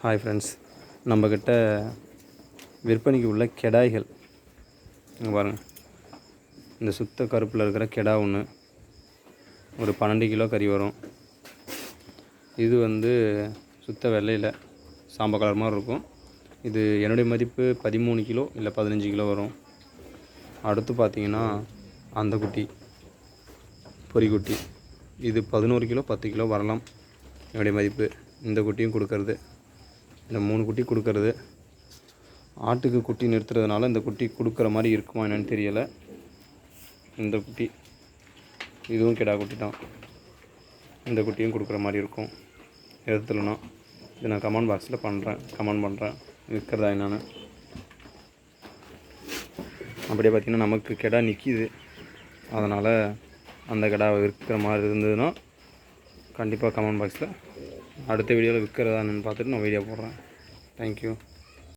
Hi friends நம்மக்கிட்ட விற்பனைக்கு உள்ள கெடாய்கள். இங்கே பாருங்கள் இந்த சுத்த கருப்பில் இருக்கிற கெடா ஒன்று ஒரு பன்னெண்டு கிலோ கறி வரும். இது வந்து சுத்த வெள்ளையில் சாம்பார் கலர் மாதிரி இருக்கும். இது என்னுடைய மதிப்பு பதிமூணு கிலோ இல்லை பதினஞ்சு கிலோ வரும். அடுத்து பார்த்தீங்கன்னா அந்த குட்டி பொறிக்குட்டி இது பதினோரு கிலோ பத்து கிலோ வரலாம். என்னுடைய மதிப்பு. இந்த குட்டியும் கொடுக்கறது. இந்த மூணு குட்டி கொடுக்கறது. ஆட்டுக்கு குட்டி நிறுத்துறதுனால இந்த குட்டி கொடுக்குற மாதிரி இருக்குமா என்னென்னு தெரியலை. இந்த குட்டி இதுவும் கிடா குட்டி தான். இந்த குட்டியும் கொடுக்குற மாதிரி இருக்கும். எடுத்துலனா இது நான் கமெண்ட் பாக்ஸில் பண்ணுறேன் கமெண்ட் பண்ணுறேன் விற்கிறதா என்னென்னு. அப்படியே பார்த்திங்கன்னா நமக்கு கிடா நிற்கிது அதனால் அந்த கெடா விற்கிற மாதிரி இருந்ததுன்னா கண்டிப்பாக கமெண்ட் பாக்ஸில் அடுத்த வீடியோவில் விற்கிறதா என்னன்னு பார்த்துட்டு நான் வீடியோ போடுறேன். தேங்க்யூ